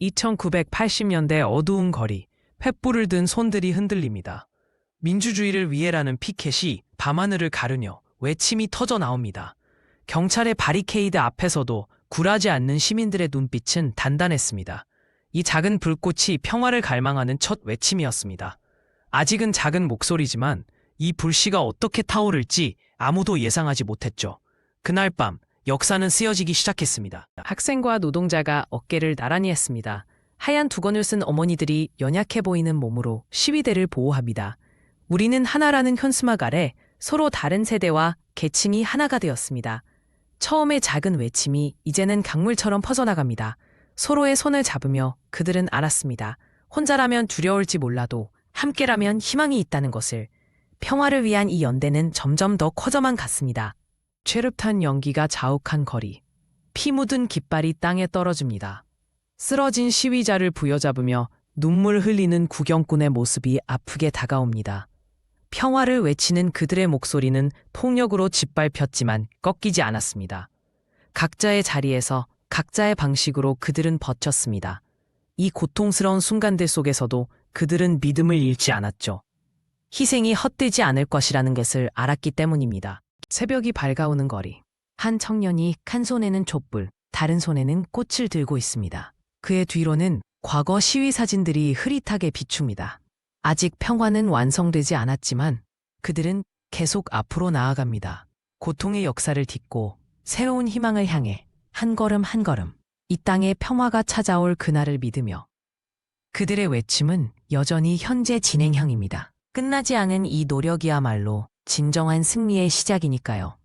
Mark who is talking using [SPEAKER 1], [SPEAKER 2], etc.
[SPEAKER 1] 2980년대 어두운 거리, 횃불을 든 손들이 흔들립니다. 민주주의를 위해라는 피켓이 밤하늘을 가르며 외침이 터져 나옵니다. 경찰의 바리케이드 앞에서도 굴하지 않는 시민들의 눈빛은 단단했습니다. 이 작은 불꽃이 평화를 갈망하는 첫 외침이었습니다. 아직은 작은 목소리지만 이 불씨가 어떻게 타오를지 아무도 예상하지 못했죠. 그날 밤 역사는 쓰여지기 시작했습니다. 학생과 노동자가 어깨를 나란히 했습니다. 하얀 두건을 쓴 어머니들이 연약해 보이는 몸으로 시위대를 보호합니다. 우리는 하나라는 현수막 아래 서로 다른 세대와 계층이 하나가 되었습니다. 처음의 작은 외침이 이제는 강물처럼 퍼져나갑니다. 서로의 손을 잡으며 그들은 알았습니다. 혼자라면 두려울지 몰라도 함께라면 희망이 있다는 것을. 평화를 위한 이 연대는 점점 더 커져만 갔습니다. 최릅탄 연기가 자욱한 거리. 피 묻은 깃발이 땅에 떨어집니다. 쓰러진 시위자를 부여잡으며 눈물 흘리는 구경꾼의 모습이 아프게 다가옵니다. 평화를 외치는 그들의 목소리는 폭력으로 짓밟혔지만 꺾이지 않았습니다. 각자의 자리에서 각자의 방식으로 그들은 버텼습니다. 이 고통스러운 순간들 속에서도 그들은 믿음을 잃지 않았죠. 희생이 헛되지 않을 것이라는 것을 알았기 때문입니다. 새벽이 밝아오는 거리. 한 청년이 한 손에는 촛불, 다른 손에는 꽃을 들고 있습니다. 그의 뒤로는 과거 시위 사진들이 흐릿하게 비춥니다. 아직 평화는 완성되지 않았지만 그들은 계속 앞으로 나아갑니다. 고통의 역사를 딛고 새로운 희망을 향해 한 걸음 한 걸음 이 땅에 평화가 찾아올 그날을 믿으며 그들의 외침은 여전히 현재 진행형입니다. 끝나지 않은 이 노력이야말로 진정한 승리의 시작이니까요.